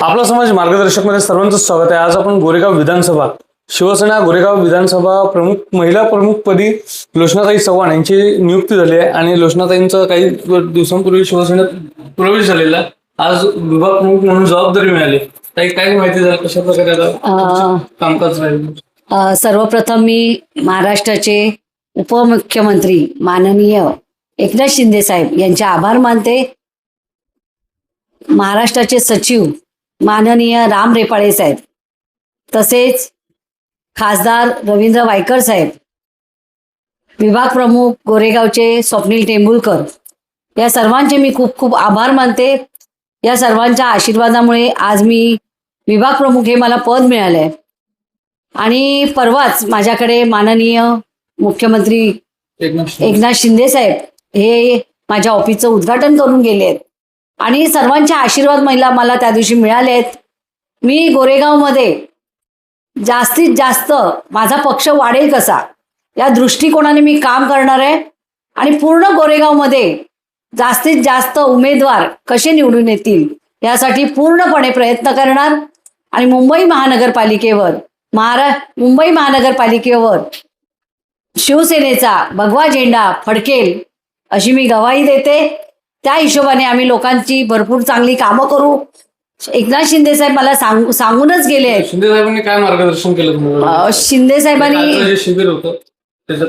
आपला समाज मार्गदर्शकमध्ये सर्वांचं स्वागत आहे. आज आपण गोरेगाव विधानसभा शिवसेना गोरेगाव विधानसभा प्रमुख महिला प्रमुख पदी लोचनाताई चव्हाण यांची नियुक्ती झाली आहे आणि लोचनाताईंचा काही दिवसांपूर्वी शिवसेनेत प्रवेश झालेला. आज विभाग प्रमुख म्हणून जबाबदारी मिळाली. ताई काय माहिती झाली? कशा प्रकारे आता कामकाज राहील? सर्वप्रथम मी महाराष्ट्राचे उपमुख्यमंत्री माननीय एकनाथ शिंदे साहेब यांचे आभार मानते. महाराष्ट्राचे सचिव माननीय राम रेपाळे साहेब तसेच खासदार रवींद्र वायकर साहेब विभाग प्रमुख गोरेगावचे स्वप्नील टेंबुलकर या सर्वांचे मी खूप खूप आभार मानते. या सर्वांच्या आशीर्वादामुळे आज मी विभाग प्रमुख हे मला पद मिळालंय. आणि परवाच माझ्याकडे माननीय मुख्यमंत्री एकनाथ शिंदे. एकनाथ शिंदे साहेब हे माझ्या ऑफिसचं उद्घाटन करून गेले आहेत आणि सर्वांचे आशीर्वाद महिला मला त्या दिवशी मिळाले आहेत मी गोरेगावमध्ये जास्तीत जास्त माझा पक्ष वाढेल कसा या दृष्टिकोनाने मी काम करणार आहे. आणि पूर्ण गोरेगावमध्ये जास्तीत जास्त उमेदवार कसे निवडून येतील यासाठी पूर्णपणे प्रयत्न करणार. आणि मुंबई महानगरपालिकेवर महारा मुंबई महानगरपालिकेवर शिवसेनेचा भगवा झेंडा फडकेल अशी मी गवाही देते. त्या हिशोबाने आम्ही लोकांची भरपूर चांगली कामं करू. एकनाथ शिंदे साहेब मला सांगू सांगूनच गेले आहेत. शिंदे साहेबांनी काय मार्गदर्शन केलं तुम्हाला? अं, शिंदे साहेबांनी जे शिबिर होतं. त्याच्यात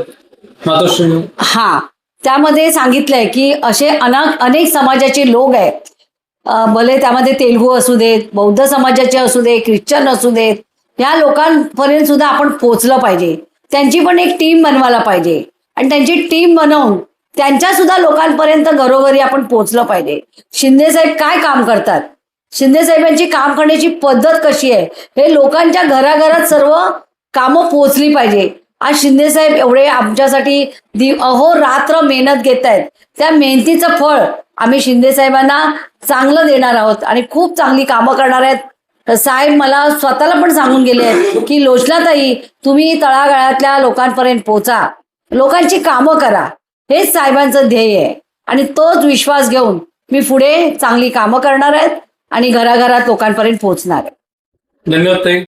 मातोश्री हा. त्यामध्ये सांगितलंय की असे अनेक अनेक समाजाचे लोक आहेत. अं, भले त्यामध्ये तेलगू असू देत बौद्ध समाजाचे असू दे ख्रिश्चन असू देत या लोकांपर्यंत सुद्धा आपण पोचलं पाहिजे. त्यांची पण एक टीम बनवायला पाहिजे. आणि त्यांची टीम बनवून त्यांच्या सुद्धा लोकांपर्यंत घरोघरी आपण पोचलं पाहिजे. शिंदे साहेब काय काम करतात? शिंदे साहेबांची काम करण्याची पद्धत कशी आहे? हे लोकांच्या घराघरात सर्व कामं पोचली पाहिजे. आज शिंदे साहेब एवढे आमच्यासाठी दि अहोरात्र मेहनत घेत आहेत. त्या मेहनतीचं फळ आम्ही शिंदे साहेबांना चांगलं देणार आहोत आणि खूप चांगली कामं करणार आहेत. तर साहेब मला स्वतःला पण सांगून गेले आहेत की लोचनाताई तुम्ही तळागाळातल्या लोकांपर्यंत पोचा लोकांची कामं करा. हेच साहेबांचं ध्येय आहे. आणि तोच विश्वास घेऊन मी पुढे चांगली कामं करणार आहेत आणि घराघरात लोकांपर्यंत पोहोचणार आहे. धन्यवाद